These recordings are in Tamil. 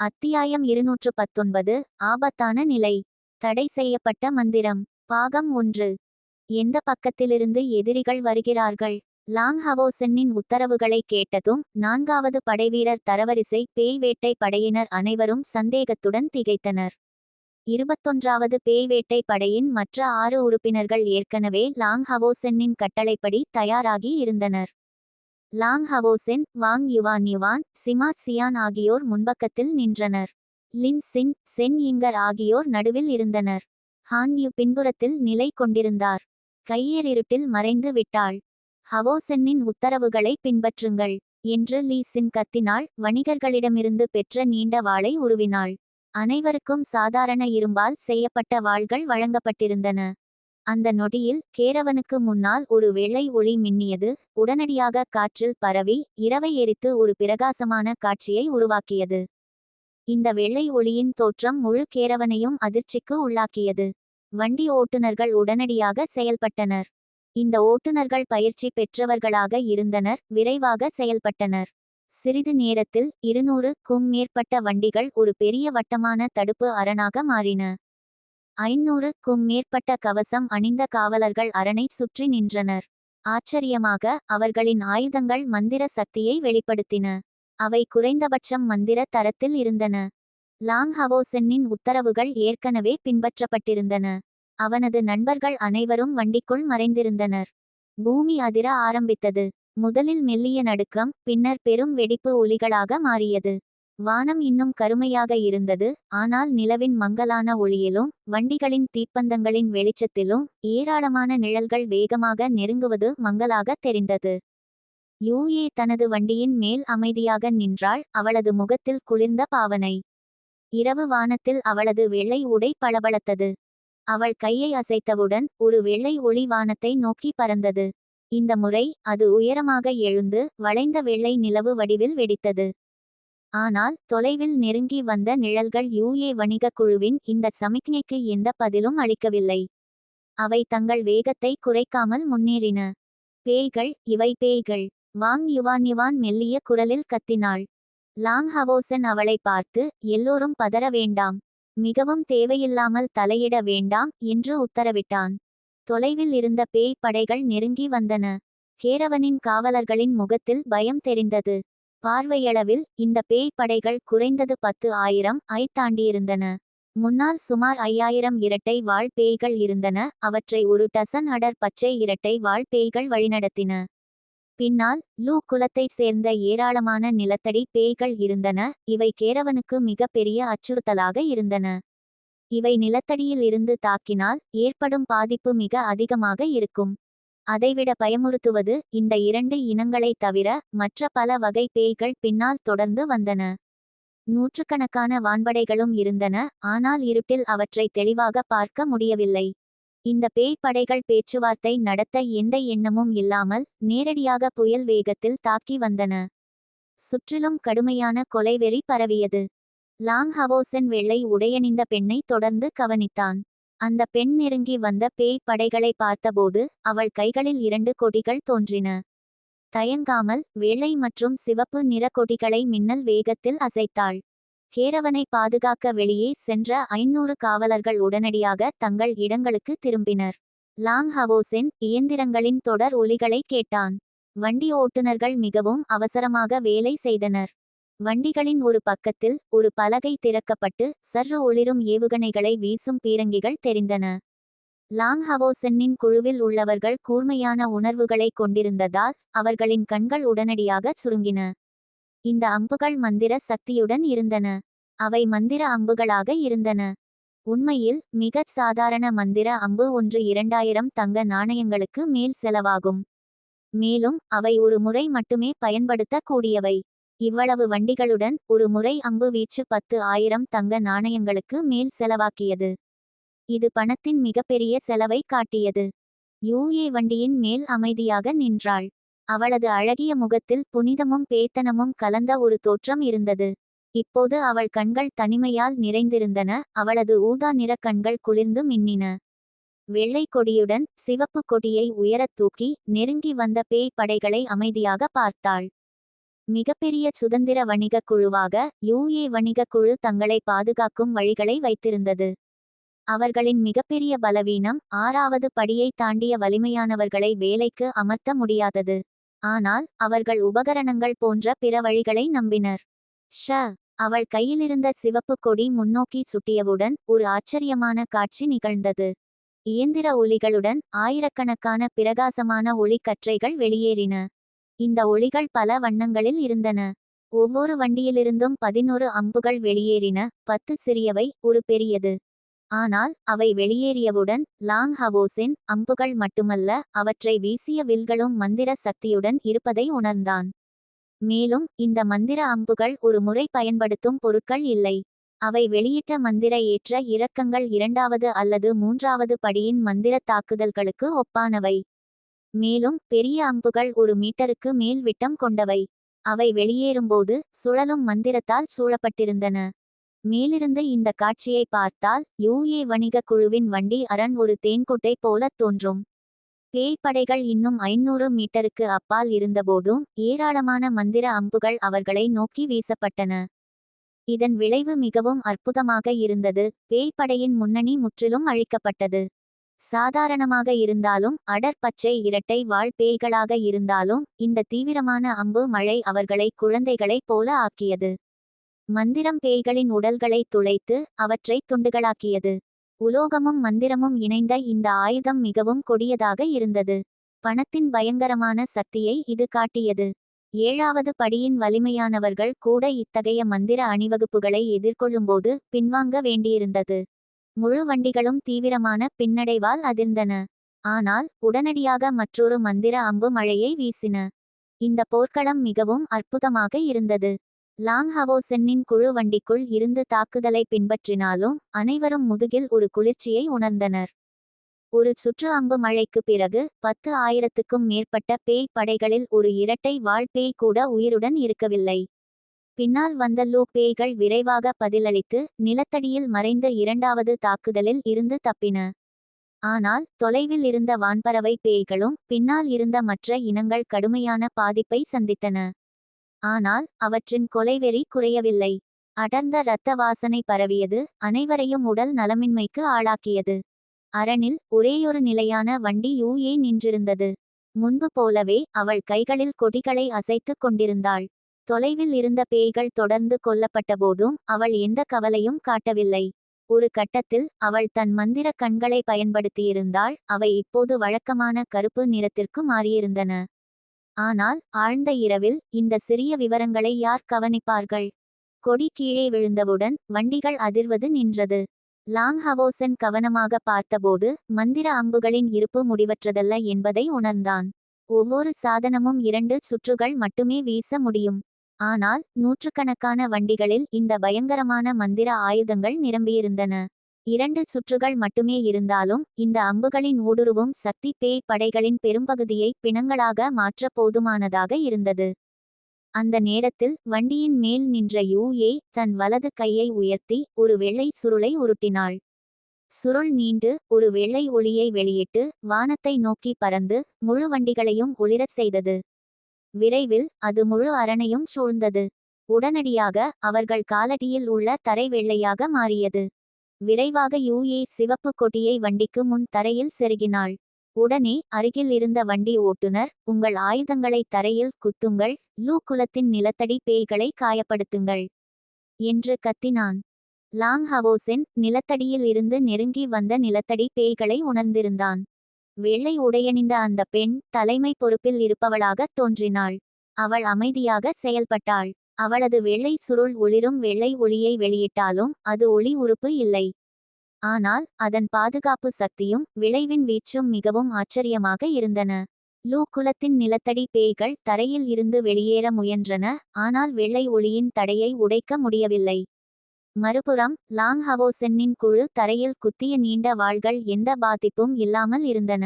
அத்தியாயம் இருநூற்று பத்தொன்பது ஆபத்தான நிலை. தடை செய்யப்பட்ட மந்திரம். பாகம் ஒன்று. எந்த பக்கத்திலிருந்து எதிரிகள் வருகிறார்கள்? லாங் ஹவோசென்னின் உத்தரவுகளை கேட்டதும் நான்காவது படைவீரர் தரவரிசை பேய் வேட்டை படையினர் அனைவரும் சந்தேகத்துடன் திகைத்தனர். இருபத்தொன்றாவது பேய் வேட்டை படையின் மற்ற ஆறு உறுப்பினர்கள் ஏற்கனவே லாங் ஹவோசென்னின் கட்டளைப்படி தயாராகி இருந்தனர். Long Haochen Wang Yuanyuan Sima Xian ஆகியோர் முன்பக்கத்தில் நின்றனர். லின் சின் சென் இங்கர் ஆகியோர் நடுவில் இருந்தனர். ஹான் யு பின்புறத்தில் நிலை கொண்டிருந்தார். கையேறிருட்டில் மறைந்து விட்டாள். ஹவோசென்னின் உத்தரவுகளை பின்பற்றுங்கள் என்று லீ சின் கத்தினாள். வணிகர்களிடமிருந்து பெற்ற நீண்ட வாளை உருவினாள். அனைவருக்கும் சாதாரண இரும்பால் செய்யப்பட்ட வாள்கள் வழங்கப்பட்டிருந்தன. அந்த நொடியில் கேரவனுக்கு முன்னால் ஒரு வெள்ளை ஒளி மின்னியது. உடனடியாக காற்றில் பரவி இரவை எரித்து ஒரு பிரகாசமான காட்சியை உருவாக்கியது. இந்த வெள்ளை ஒளியின் தோற்றம் முழு கேரவனையும் அதிர்ச்சிக்கு உள்ளாக்கியது. வண்டி ஓட்டுநர்கள் உடனடியாக செயல்பட்டனர். இந்த ஓட்டுநர்கள் பயிற்சி பெற்றவர்களாக இருந்தனர். விரைவாக செயல்பட்டனர். சிறிது நேரத்தில் இருநூறுக்கும் மேற்பட்ட வண்டிகள் ஒரு பெரிய வட்டமான தடுப்பு அரணாக மாறின. ஐநூறுக்கும் மேற்பட்ட கவசம் அணிந்த காவலர்கள் அரணை சுற்றி நின்றனர். ஆச்சரியமாக அவர்களின் ஆயுதங்கள் மந்திர சக்தியை வெளிப்படுத்தின. அவை குறைந்தபட்சம் மந்திர தரத்தில் இருந்தன. லாங் ஹவோசென்னின் உத்தரவுகள் ஏற்கனவே பின்பற்றப்பட்டிருந்தன. அவனது நண்பர்கள் அனைவரும் வண்டிக்குள் மறைந்திருந்தனர். பூமி அதிர ஆரம்பித்தது. முதலில் மெல்லிய நடுக்கம் பின்னர் பெரும் வெடிப்பு ஒலிகளாக மாறியது. வானம் இன்னும் கருமையாக இருந்தது ஆனால் நிலவின் மங்கலான ஒளியிலும் வண்டிகளின் தீப்பந்தங்களின் வெளிச்சத்திலும் ஏராளமான நிழல்கள் வேகமாக நெருங்குவது மங்கலாக தெரிந்தது. யூஏ தனது வண்டியின் மேல் அமைதியாக நின்றாள் அவளது முகத்தில் குளிர்ந்த பாவனை. இரவு வானத்தில் அவளது வெள்ளை உடை பளபளத்தது. அவள் கையை அசைத்தவுடன் ஒரு வெள்ளை ஒளி வானத்தை நோக்கி பறந்தது. இந்த முறை அது உயரமாக எழுந்து வளைந்த வெள்ளை நிலவு வடிவில் வெடித்தது. ஆனால் தொலைவில் நெருங்கி வந்த நிழல்கள் யூஏ வணிகக் குழுவின் இந்த சமிக்ஞைக்கு எந்த பதிலும் அளிக்கவில்லை. அவை தங்கள் வேகத்தை குறைக்காமல் முன்னேறின. பேய்கள் இவை பேய்கள். வாங் யுவான் யுவான் மெல்லிய குரலில் கத்தினாள். லாங் ஹவோசன் அவளை பார்த்து எல்லோரும் பதற வேண்டாம். மிகவும் தேவையில்லாமல் தலையிட வேண்டாம் என்று உத்தரவிட்டான். தொலைவில் இருந்த பேய் படைகள் நெருங்கி வந்தன. கேரவனின் காவலர்களின் முகத்தில் பயம் தெரிந்தது. பார்வையளவில் இந்த பேய் படைகள் குறைந்தது பத்து ஆயிரம் ஐ தாண்டியிருந்தன முன்னால் சுமார் ஐயாயிரம் இரட்டை வாழ் பேய்கள் இருந்தன அவற்றை ஒரு டசன் அடர் பச்சை இரட்டை வாழ் பேய்கள் வழிநடத்தின. பின்னால் லூ குலத்தைச் சேர்ந்த ஏராளமான நிலத்தடி பேய்கள் இருந்தன இவை கேரவனுக்கு மிக பெரிய அச்சுறுத்தலாக இருந்தன. இவை நிலத்தடியில் இருந்து தாக்கினால் ஏற்படும் பாதிப்பு மிக அதிகமாக இருக்கும். அதைவிட பயமுறுத்துவது இந்த இரண்டு இனங்களை தவிர மற்ற பல வகை பேய்கள் பின்னால் தொடர்ந்து வந்தன. நூற்றுக்கணக்கான வான்படைகளும் இருந்தன ஆனால் இருட்டில் அவற்றை தெளிவாக பார்க்க முடியவில்லை. இந்த பேய் படைகள் பேச்சுவார்த்தை நடத்த எந்த எண்ணமும் இல்லாமல் நேரடியாக புயல் வேகத்தில் தாக்கி வந்தன. சுற்றிலும் கடுமையான கொலைவெறி பரவியது. லாங் ஹவோசன் வெள்ளை உடையணிந்த பெண்ணை தொடர்ந்து கவனித்தான். அந்த பெண் நெருங்கி வந்த பேய் படைகளை பார்த்தபோது அவள் கைகளில் இரண்டு கொடிகள் தோன்றின. தயங்காமல் வெள்ளை மற்றும் சிவப்பு நிற கொடிகளை மின்னல் வேகத்தில் அசைத்தாள். கேரவனை பாதுகாக்க வெளியே சென்ற ஐநூறு காவலர்கள் உடனடியாக தங்கள் இடங்களுக்கு திரும்பினர். லாங் ஹவோசென் இயந்திரங்களின் தொடர் ஒலிகளை கேட்டான். வண்டி ஓட்டுநர்கள் மிகவும் அவசரமாக வேலை செய்தனர். வண்டிகளின் ஒரு பக்கத்தில் ஒரு பலகை திறக்கப்பட்டு சர்ரு ஒளிரும் ஏவுகணைகளை வீசும் பீரங்கிகள் தெரிந்தன. லாங் ஹவோசென்னின் குழுவில் உள்ளவர்கள் கூர்மையான உணர்வுகளை கொண்டிருந்ததால் அவர்களின் கண்கள் உடனடியாக சுருங்கின. இந்த அம்புகள் மந்திர சக்தியுடன் இருந்தன. அவை மந்திர அம்புகளாக இருந்தன. உண்மையில் மிகச் சாதாரண மந்திர அம்பு ஒன்று இரண்டாயிரம் தங்க நாணயங்களுக்கு மேல் செலவாகும். மேலும் அவை ஒரு முறை மட்டுமே பயன்படுத்தக்கூடியவை. இவ்வளவு வண்டிகளுடன் ஒரு முறை அம்பு வீச்சு பத்து ஆயிரம் தங்க நாணயங்களுக்கு மேல் செலவாக்கியது. இது பணத்தின் மிகப்பெரிய செலவை காட்டியது. யூஏ வண்டியின் மேல் அமைதியாக நின்றாள். அவளது அழகிய முகத்தில் புனிதமும் பேத்தனமும் கலந்த ஒரு தோற்றம் இருந்தது. இப்போது அவள் கண்கள் தனிமையால் நிறைந்திருந்தன. அவளது ஊதா நிற கண்கள் குளிர்ந்து மின்னின. வெள்ளை கொடியுடன் சிவப்பு கொடியை உயரத் தூக்கி நெருங்கி வந்த பேய் படைகளை அமைதியாக பார்த்தாள். மிகப்பெரிய சுதந்திர வணிகக் குழுவாக யூஏ வணிகக் குழு தங்களை பாதுகாக்கும் வழிகளை வைத்திருந்தது. அவர்களின் மிகப்பெரிய பலவீனம் ஆறாவது படியை தாண்டிய வலிமையானவர்களை வேலைக்கு அமர்த்த முடியாதது. ஆனால் அவர்கள் உபகரணங்கள் போன்ற பிற வழிகளை நம்பினர். ஷ அவள் கையிலிருந்த சிவப்பு கொடி முன்னோக்கி சுட்டியவுடன் ஒரு ஆச்சரியமான காட்சி நிகழ்ந்தது. இயந்திர ஒலிகளுடன் ஆயிரக்கணக்கான பிரகாசமான ஒளிக்கற்றைகள் வெளியேறின. இந்த ஒளிகள் பல வண்ணங்களில் இருந்தன. ஒவ்வொரு வண்டியிலிருந்தும் பதினொரு அம்புகள் வெளியேறின. பத்து சிறியவை ஒரு பெரியது. ஆனால் அவை வெளியேறியவுடன் லாங் ஹவோஸின் அம்புகள் மட்டுமல்ல அவற்றை வீசிய வில்களும் மந்திர சக்தியுடன் இருப்பதை உணர்ந்தான். மேலும் இந்த மந்திர அம்புகள் ஒரு முறை பயன்படுத்தும் பொருட்கள் இல்லை. அவை வெளியிட்ட மந்திர ஏற்ற இறக்கங்கள் இரண்டாவது அல்லது மூன்றாவது படியின் மந்திர தாக்குதல்களுக்கு ஒப்பானவை. மேலும் பெரிய அம்புகள் ஒரு மீட்டருக்கு மேல் விட்டம் கொண்டவை. அவை வெளியேறும்போது சுழலும் மந்திரத்தால் சூழப்பட்டிருந்தன. மேலிருந்து இந்த காட்சியை பார்த்தால் யூஏ வணிக குழுவின் வண்டி அரண் ஒரு தேன்கொட்டை போலத் தோன்றும். பேய் படைகள் இன்னும் ஐநூறு மீட்டருக்கு அப்பால் இருந்தபோதும் ஏராளமான மந்திர அம்புகள் அவர்களை நோக்கி வீசப்பட்டன. இதன் விளைவு மிகவும் அற்புதமாக இருந்தது. பேய்ப்படையின் முன்னணி முற்றிலும் அழிக்கப்பட்டது. சாதாரணமாக இருந்தாலும் அடர் பச்சை இரட்டை வாழ் பேய்களாக இருந்தாலும் இந்த தீவிரமான அம்பு மழை அவர்களை குழந்தைகளைப் போல ஆக்கியது. மந்திரம் பேய்களின் உடல்களை துளைத்து அவற்றை துண்டுகளாக்கியது. உலோகமும் மந்திரமும் இணைந்த இந்த ஆயுதம் மிகவும் கொடியதாக இருந்தது. பணத்தின் பயங்கரமான சக்தியை இது காட்டியது. ஏழாவது படியின் வலிமையானவர்கள் கூட இத்தகைய மந்திர அணிவகுப்புகளை எதிர்கொள்ளும்போது பின்வாங்க வேண்டியிருந்தது. முழு வண்டிகளும் தீவிரமான பின்னடைவால் அதிர்ந்தன. ஆனால் உடனடியாக மற்றொரு மந்திர அம்பு மழையை வீசின. இந்த போர்க்களம் மிகவும் அற்புதமாக இருந்தது. லாங் ஹவோசென்னின் குழு வண்டிக்குள் இருந்து தாக்குதலை பின்பற்றினாலும் அனைவரும் முதுகில் ஒரு குளிர்ச்சியை உணர்ந்தனர். ஒரு சுற்று அம்பு மழைக்கு பிறகு பத்து ஆயிரத்துக்கும் மேற்பட்ட பேய் படைகளில் ஒரு இரட்டை வாழ் பேய் கூட உயிருடன் இருக்கவில்லை. பின்னால் வந்த லூ பேய்கள் விரைவாக பதிலளித்து நிலத்தடியில் மறைந்த இரண்டாவது தாக்குதலில் இருந்து தப்பின. ஆனால் தொலைவில் இருந்த வான்பறவை பேய்களும் பின்னால் இருந்த மற்ற இனங்கள் கடுமையான பாதிப்பை சந்தித்தன. ஆனால் அவற்றின் கொலைவெறி குறையவில்லை. அடர்ந்த இரத்த வாசனை பரவியது அனைவரையும் உடல் நலமின்மைக்கு ஆளாக்கியது. அரணில் ஒரேயொரு நிலையான வண்டி யூஏ நின்றிருந்தது. முன்பு போலவே அவள் கைகளில் கொடிகளை அசைத்துக் கொண்டிருந்தாள். தொலைவில் இருந்த பேய்கள் தொடர்ந்து கொல்லப்பட்டபோதும் அவள் எந்த கவலையும் காட்டவில்லை. ஒரு கட்டத்தில் அவள் தன் மந்திர கண்களை பயன்படுத்தியிருந்தாள் அவை இப்போது வழக்கமான கருப்பு நிறத்திற்கு மாறியிருந்தன. ஆனால் ஆழ்ந்த இரவில் இந்த சிறிய விவரங்களை யார் கவனிப்பார்கள்? கொடி கீழே விழுந்தவுடன் வண்டிகள் அதிர்வது நின்றது. லாங் ஹவோசன் கவனமாக பார்த்தபோது மந்திர அம்புகளின் இருப்பு முடிவற்றதல்ல என்பதை உணர்ந்தான். ஒவ்வொரு சாதனமும் இரண்டு சுற்றுகள் மட்டுமே வீச முடியும். ஆனால் நூற்றுக்கணக்கான வண்டிகளில் இந்த பயங்கரமான மந்திர ஆயுதங்கள் நிரம்பியிருந்தன. இரண்டு சுற்றுகள் மட்டுமே இருந்தாலும் இந்த அம்புகளின் ஊடுருவும் சக்தி பேய் படைகளின் பெரும்பகுதியை பிணங்களாக மாற்ற போதுமானதாக இருந்தது. அந்த நேரத்தில் வண்டியின் மேல் நின்ற யூஏ தன் வலது கையை உயர்த்தி ஒரு வெள்ளை சுருளை உருட்டினாள். சுருள் நீண்டு ஒரு வெள்ளை ஒளியை வெளியிட்டு வானத்தை நோக்கி பறந்து முழு வண்டிகளையும் ஒளிரச் செய்தது. விரைவில் அது முழு அரணையும் சூழ்ந்தது. உடனடியாக அவர்கள் காலடியில் உள்ள தரை வெள்ளையாக மாறியது. விரைவாக யூஏ சிவப்பு கொடியை வண்டிக்கு முன் தரையில் செருகினாள். உடனே அருகில் இருந்த வண்டி ஓட்டுநர் உங்கள் ஆயுதங்களை தரையில் குத்துங்கள் லூ குலத்தின் நிலத்தடி பேய்களை காயப்படுத்துங்கள் என்று கத்தினான். லாங் ஹவோசென் நிலத்தடியில் இருந்து நெருங்கி வந்த நிலத்தடி பேய்களை உணர்ந்திருந்தான். வெள்ளை உடையணிந்த அந்த பெண் தலைமை பொறுப்பில் இருப்பவளாக தோன்றினாள். அவள் அமைதியாக செயல்பட்டாள். அவளது வெள்ளை சுருள் ஒளிரும் வெள்ளை ஒளியை வெளியிட்டாலும் அது ஒளி உறுப்பு இல்லை. ஆனால் அதன் பாதுகாப்பு சக்தியும் விளைவின் வீச்சும் மிகவும் ஆச்சரியமாக இருந்தன. லூ குலத்தின் நிலத்தடி பேய்கள் தரையில் இருந்து வெளியேற முயன்றன ஆனால் வெள்ளை ஒளியின் தடையை உடைக்க முடியவில்லை. மறுபுறம் லாங் ஹவோசென்னின் குழு தரையில் குத்திய நீண்ட வாள்கள் எந்த பாதிப்பும் இல்லாமல் இருந்தன.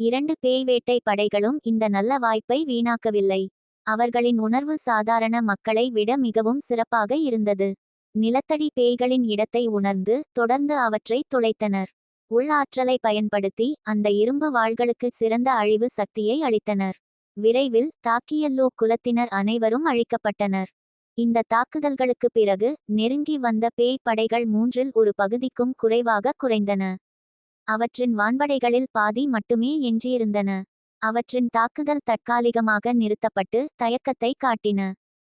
இரண்டு பேய் வேட்டை படைகளும் இந்த நல்ல வாய்ப்பை வீணாக்கவில்லை. அவர்களின் உணர்வு சாதாரண மக்களை விட மிகவும் சிறப்பாக இருந்தது. நிலத்தடி பேய்களின் இடத்தை உணர்ந்து தொடர்ந்து அவற்றை துளைத்தனர். உள் ஆற்றலை பயன்படுத்தி அந்த இரும்பு வாள்களுக்கு சிறந்த அழிவு சக்தியை அளித்தனர். விரைவில் தாக்கியல்லூ குலத்தினர் அனைவரும் அழிக்கப்பட்டனர். இந்த தாக்குதல்களுக்குப் பிறகு நெருங்கி வந்த பேய் படைகள் மூன்றில் ஒரு பகுதிக்கும் குறைவாக குறைந்தன. அவற்றின் வான்படைகளில் பாதி மட்டுமே எஞ்சியிருந்தன. அவற்றின் தாக்குதல் தற்காலிகமாக நிறுத்தப்பட்டு தயக்கத்தை காட்டின.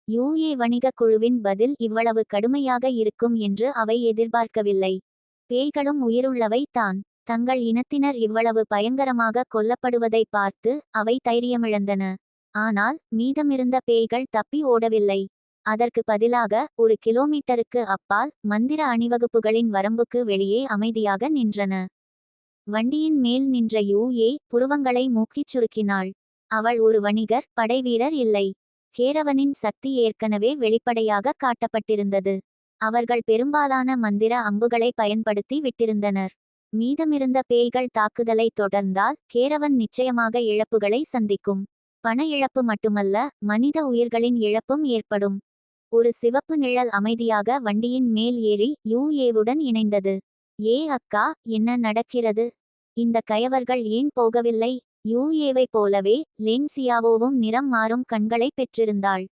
யூஏ வணிகக் குழுவின் பதில் இவ்வளவு கடுமையாக இருக்கும் என்று அவை எதிர்பார்க்கவில்லை. பேய்களும் உயிருள்ளவை தான். தங்கள் இனத்தினர் இவ்வளவு பயங்கரமாக கொல்லப்படுவதை பார்த்து அவை தைரியமிழந்தன. ஆனால் மீதமிருந்த பேய்கள் தப்பி ஓடவில்லை. அதற்கு பதிலாக ஒரு கிலோமீட்டருக்கு அப்பால் மந்திர அணிவகுப்புகளின் வரம்புக்கு வெளியே அமைதியாக நின்றன. வண்டியின் மேல் நின்ற யூஏ புருவங்களை மூக்கிச் சுருக்கினாள். அவள் ஒரு வணிகர் படைவீரர் இல்லை. கேரவனின் சக்தி ஏற்கனவே வெளிப்படையாக காட்டப்பட்டிருந்தது. அவர்கள் பெரும்பாலான மந்திர அம்புகளை பயன்படுத்தி விட்டிருந்தனர். மீதமிருந்த பேய்கள் தாக்குதலை தொடர்ந்தால் கேரவன் நிச்சயமாக இழப்புகளை சந்திக்கும். பண இழப்பு மட்டுமல்ல மனித உயிர்களின் இழப்பும் ஏற்படும். ஒரு சிவப்பு நிழல் அமைதியாக வண்டியின் மேல் ஏறி யூஏவுடன் இணைந்தது. ஏ அக்கா என்ன நடக்கிறது? இந்த கயவர்கள் ஏன் போகவில்லை? யூஏவை போலவே லென்சியாவோவும் நிறம் மாறும் கண்களை பெற்றிருந்தாள்.